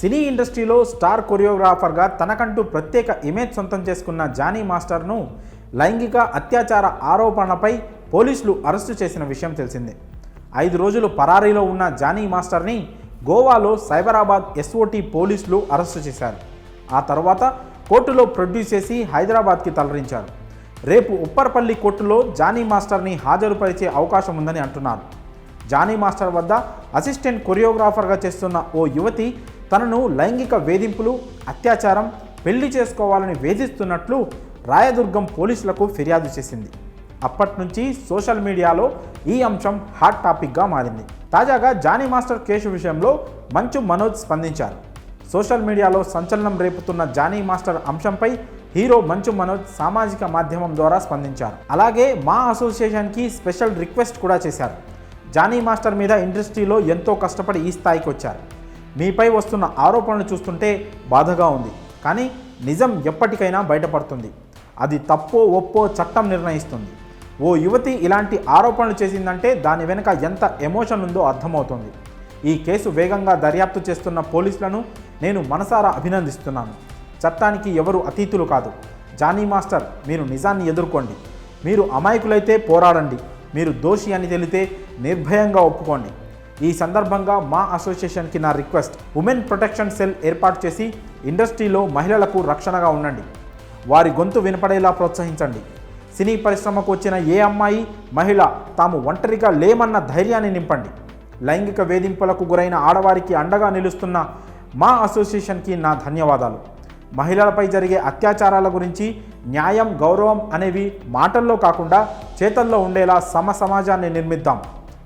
సినీ ఇండస్ట్రీలో స్టార్ కొరియోగ్రాఫర్గా తనకంటూ ప్రత్యేక ఇమేజ్ సొంతం చేసుకున్న జానీ మాస్టర్ను లైంగిక అత్యాచార ఆరోపణలపై పోలీసులు అరెస్టు చేసిన విషయం తెలిసిందే. ఐదు రోజులు పరారీలో ఉన్న జానీ మాస్టర్ని గోవాలో సైబరాబాద్ ఎస్ఓటీ పోలీసులు అరెస్టు చేశారు. ఆ తర్వాత కోర్టులో ప్రొడ్యూస్ చేసి హైదరాబాద్కి తరలించారు. రేపు ఉప్పర్పల్లి కోర్టులో జానీ మాస్టర్ని హాజరుపరిచే అవకాశం ఉందని అంటున్నారు. జానీ మాస్టర్ వద్ద అసిస్టెంట్ కొరియోగ్రాఫర్గా చేస్తున్న ఓ యువతి తనను లైంగిక వేధింపులు అత్యాచారం పెళ్ళి చేసుకోవాలని వేధిస్తున్నట్లు రాయదుర్గం పోలీసులకు ఫిర్యాదు చేసింది. అప్పటి నుంచి సోషల్ మీడియాలో ఈ అంశం హాట్ టాపిక్గా మారింది. తాజాగా జానీ మాస్టర్ కేసు విషయంలో మంచు మనోజ్ స్పందించారు. సోషల్ మీడియాలో సంచలనం రేపుతున్న జానీ మాస్టర్ అంశంపై హీరో మంచు మనోజ్ సామాజిక మాధ్యమం ద్వారా స్పందించారు. అలాగే మా అసోసియేషన్కి స్పెషల్ రిక్వెస్ట్ కూడా చేశారు. జానీ మాస్టర్ మీద ఇండస్ట్రీలో ఎంతో కష్టపడి ఈ స్థాయికి వచ్చారు. మీపై వస్తున్న ఆరోపణలు చూస్తుంటే బాధగా ఉంది. కానీ నిజం ఎప్పటికైనా బయటపడుతుంది. అది తప్పో ఒప్పో చట్టం నిర్ణయిస్తుంది. ఓ యువతి ఇలాంటి ఆరోపణలు చేసిందంటే దాని వెనుక ఎంత ఎమోషన్ ఉందో అర్థమవుతుంది. ఈ కేసు వేగంగా దర్యాప్తు చేస్తున్న పోలీసులను నేను మనసారా అభినందిస్తున్నాను. చట్టానికి ఎవరు అతీతులు కాదు. జానీ మాస్టర్ మీరు నిజాన్ని ఎదుర్కోండి. మీరు అమాయకులైతే పోరాడండి. మీరు దోషి అని తెలితే నిర్భయంగా ఒప్పుకోండి. ఈ సందర్భంగా మా అసోసియేషన్కి నా రిక్వెస్ట్ ఉమెన్ ప్రొటెక్షన్ సెల్ ఏర్పాటు చేసి ఇండస్ట్రీలో మహిళలకు రక్షణగా ఉండండి. వారి గొంతు వినపడేలా ప్రోత్సహించండి. సినీ పరిశ్రమకు వచ్చిన ఏ అమ్మాయి మహిళ తాము ఒంటరిగా లేమన్న ధైర్యాన్ని నింపండి. లైంగిక వేధింపులకు గురైన ఆడవారికి అండగా నిలుస్తున్న మా అసోసియేషన్కి నా ధన్యవాదాలు. మహిళలపై జరిగే అత్యాచారాల గురించి న్యాయం గౌరవం అనేవి మాటల్లో కాకుండా చేతల్లో ఉండేలా సమ సమాజాన్ని నిర్మిద్దాం.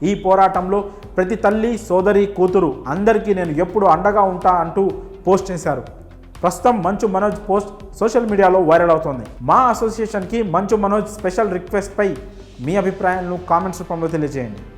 ఈ పోరాటంలో ప్రతి తల్లి సోదరి కూతురు అందరికీ నేను ఎప్పుడు అండగా ఉంటా అంటూ పోస్ట్ చేశారు. ప్రస్తుతం మంచు మనోజ్ పోస్ట్ సోషల్ మీడియాలో వైరల్ అవుతోంది. మా అసోసియేషన్కి మంచు మనోజ్ స్పెషల్ రిక్వెస్ట్పై మీ అభిప్రాయాలను కామెంట్స్ రూపంలో తెలియజేయండి.